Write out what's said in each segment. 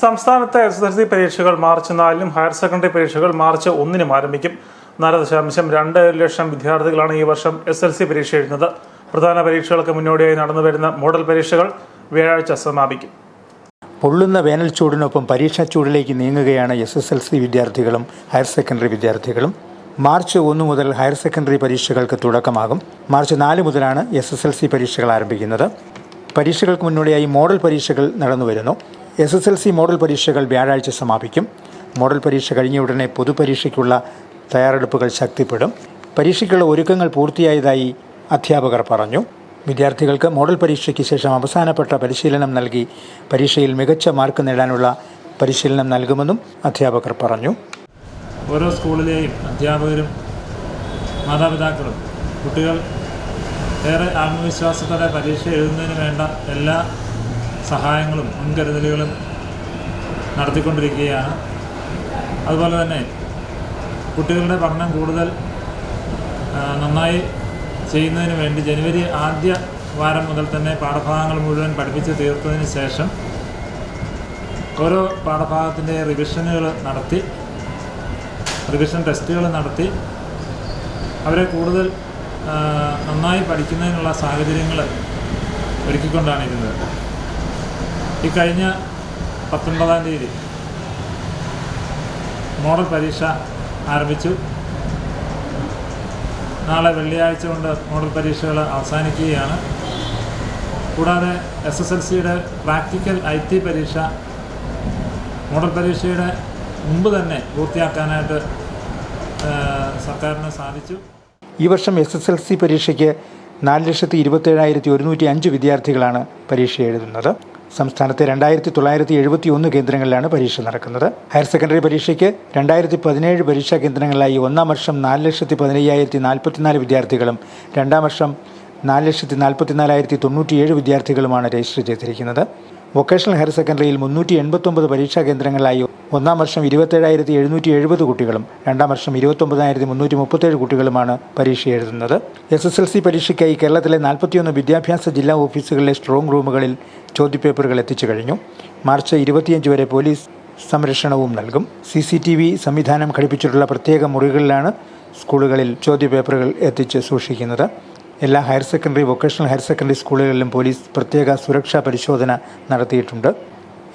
സംസ്ഥാനത്തെ S S L C പരീക്ഷകൾ March നാലിനും ഹയർ സെക്കൻഡറി പരീക്ഷകൾ മാർച്ച് ഒന്നിനും ആരംഭിക്കും. നാല് ദശാംശം രണ്ട് ലക്ഷം വിദ്യാർത്ഥികളാണ് ഈ വർഷം എസ് എൽ സി പരീക്ഷ എഴുതുന്നത്. പ്രധാന പരീക്ഷകൾക്ക് മുന്നോടിയായി നടന്നുവരുന്ന മോഡൽ പരീക്ഷകൾ വ്യാഴാഴ്ച സമാപിക്കും. പൊള്ളുന്ന വേനൽ ചൂടിനൊപ്പം പരീക്ഷാ ചൂടിലേക്ക് നീങ്ങുകയാണ് എസ് എസ് എൽ സി വിദ്യാർത്ഥികളും ഹയർ സെക്കൻഡറി വിദ്യാർത്ഥികളും. മാർച്ച് ഒന്ന് മുതൽ ഹയർ സെക്കൻഡറി പരീക്ഷകൾക്ക് തുടക്കമാകും. മാർച്ച് നാല് മുതലാണ് എസ് എസ് എൽ സി പരീക്ഷകൾ ആരംഭിക്കുന്നത്. പരീക്ഷകൾക്ക് മുന്നോടിയായി മോഡൽ പരീക്ഷകൾ നടന്നുവരുന്നു. S S L C model പരീക്ഷകൾ വ്യാഴാഴ്ച സമാപിക്കും. മോഡൽ പരീക്ഷ കഴിഞ്ഞ ഉടനെ പൊതുപരീക്ഷയ്ക്കുള്ള തയ്യാറെടുപ്പുകൾ ശക്തിപ്പെടും. പരീക്ഷയ്ക്കുള്ള ഒരുക്കങ്ങൾ പൂർത്തിയായതായി അധ്യാപകർ പറഞ്ഞു. വിദ്യാർത്ഥികൾക്ക് മോഡൽ പരീക്ഷയ്ക്ക് ശേഷം അവസാനപ്പെട്ട പരിശീലനം നൽകി പരീക്ഷയിൽ മികച്ച മാർക്ക് നേടാനുള്ള പരിശീലനം നൽകുമെന്നും അധ്യാപകർ പറഞ്ഞു. ഓരോ സ്കൂളിലെയും അധ്യാപകരും മാതാപിതാക്കളും കുട്ടികൾ ഏറെ ആത്മവിശ്വാസത്തോടെ പരീക്ഷ എഴുതുന്നതിന് വേണ്ട എല്ലാ സഹായങ്ങളും മുൻകരുതലുകളും നടത്തിക്കൊണ്ടിരിക്കുകയാണ്. അതുപോലെ തന്നെ കുട്ടികളുടെ പഠനം കൂടുതൽ നന്നായി ചെയ്യുന്നതിന് വേണ്ടി ജനുവരി ആദ്യ വാരം മുതൽ തന്നെ പാഠഭാഗങ്ങൾ മുഴുവൻ പഠിപ്പിച്ച് തീർത്തതിന് ശേഷം ഓരോ പാഠഭാഗത്തിന്റെ റിവിഷനുകൾ നടത്തി റിവിഷൻ ടെസ്റ്റുകൾ നടത്തി അവരെ കൂടുതൽ നന്നായി പഠിക്കുന്നതിനുള്ള സാഹചര്യങ്ങൾ ഒരുക്കിക്കൊണ്ടാണ് ഇരുന്നത്. ഈ കഴിഞ്ഞ പത്തൊൻപതാം തീയതി മോഡൽ പരീക്ഷ ആരംഭിച്ചു. നാളെ വെള്ളിയാഴ്ച കൊണ്ട് മോഡൽ പരീക്ഷകൾ അവസാനിക്കുകയാണ്. കൂടാതെ എസ് എസ് എൽ സിയുടെ പ്രാക്ടിക്കൽ ഐ ടി പരീക്ഷ മോഡൽ പരീക്ഷയുടെ മുമ്പ് തന്നെ പൂർത്തിയാക്കാനായിട്ട് സർക്കാരിന് സാധിച്ചു. ഈ വർഷം എസ് എസ് എൽ സി പരീക്ഷയ്ക്ക് നാല് ലക്ഷത്തി ഇരുപത്തേഴായിരത്തി ഒരുന്നൂറ്റി അഞ്ച് വിദ്യാർത്ഥികളാണ് പരീക്ഷ എഴുതുന്നത് സംസ്ഥാനത്തെ രണ്ടായിരത്തി തൊള്ളായിരത്തി എഴുപത്തി ഒന്ന് കേന്ദ്രങ്ങളിലാണ് പരീക്ഷ നടക്കുന്നത്. ഹയർ സെക്കൻഡറി പരീക്ഷയ്ക്ക് രണ്ടായിരത്തി പതിനേഴ് പരീക്ഷാ കേന്ദ്രങ്ങളിലായി ഒന്നാം വർഷം നാല് ലക്ഷത്തി പതിനയ്യായിരത്തി നാൽപ്പത്തിനാല് വിദ്യാർത്ഥികളും രണ്ടാം വർഷം നാല് ലക്ഷത്തി നാൽപ്പത്തിനാലായിരത്തി തൊണ്ണൂറ്റിയേഴ് വിദ്യാർത്ഥികളുമാണ് രജിസ്റ്റർ ചെയ്തിരിക്കുന്നത്. വൊക്കേഷണൽ ഹയർ സെക്കൻഡറിയിൽ മുന്നൂറ്റി എൺപത്തൊമ്പത് പരീക്ഷാ കേന്ദ്രങ്ങളിലായി ഒന്നാം വർഷം ഇരുപത്തേഴായിരത്തി എഴുന്നൂറ്റി എഴുപത് കുട്ടികളും രണ്ടാം വർഷം ഇരുപത്തൊമ്പതായിരത്തി മുന്നൂറ്റി മുപ്പത്തേഴ് കുട്ടികളുമാണ് പരീക്ഷ എഴുതുന്നത്. എസ് എസ് എൽ സി പരീക്ഷയ്ക്കായി കേരളത്തിലെ നാൽപ്പത്തിയൊന്ന് വിദ്യാഭ്യാസ ജില്ലാ ഓഫീസുകളിലെ സ്ട്രോങ് റൂമുകളിൽ ചോദ്യപേപ്പറുകൾ എത്തിച്ചു കഴിഞ്ഞു. മാർച്ച് ഇരുപത്തിയഞ്ച് വരെ പോലീസ് സംരക്ഷണവും നൽകും. സി സി ടി വി സംവിധാനം ഘടിപ്പിച്ചിട്ടുള്ള പ്രത്യേക മുറികളിലാണ് സ്കൂളുകളിൽ ചോദ്യപേപ്പറുകൾ എത്തിച്ച് സൂക്ഷിക്കുന്നത്. എല്ലാ higher secondary vocational higher secondary സ്കൂളുകളിലും പോലീസ് പ്രത്യേക സുരക്ഷാ പരിശോധന നടത്തിയിട്ടുണ്ട്.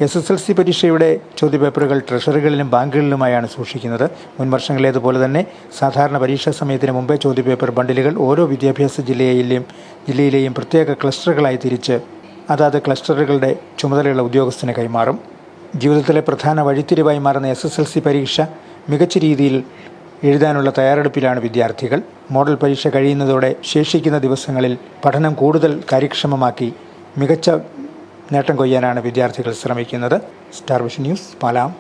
എസ് എസ് എൽ സി പരീക്ഷയുടെ ചോദ്യപേപ്പറുകൾ ട്രഷറികളിലും ബാങ്കുകളിലുമായാണ് സൂക്ഷിക്കുന്നത്. മുൻ വർഷങ്ങളിലേതുപോലെ തന്നെ സാധാരണ പരീക്ഷാ സമയത്തിന് മുമ്പേ ചോദ്യപേപ്പർ ബണ്ടിലുകൾ ഓരോ വിദ്യാഭ്യാസ ജില്ലയിലെയും ജില്ലയിലെയും പ്രത്യേക ക്ലസ്റ്ററുകളായി തിരിച്ച് അതാത് ക്ലസ്റ്ററുകളുടെ ചുമതലയുള്ള ഉദ്യോഗസ്ഥന് കൈമാറും. ജീവിതത്തിലെ പ്രധാന വഴിത്തിരിവായി മാറുന്ന എസ് എസ് എൽ സി പരീക്ഷ മികച്ച രീതിയിൽ എഴുതാനുള്ള തയ്യാറെടുപ്പിലാണ് വിദ്യാർത്ഥികൾ. മോഡൽ പരീക്ഷ കഴിയുന്നതോടെ ശേഷിക്കുന്ന ദിവസങ്ങളിൽ പഠനം കൂടുതൽ കാര്യക്ഷമമാക്കി മികച്ച നേട്ടം കൊയ്യാനാണ് വിദ്യാർത്ഥികൾ ശ്രമിക്കുന്നത്. Star Vision News പാലാം.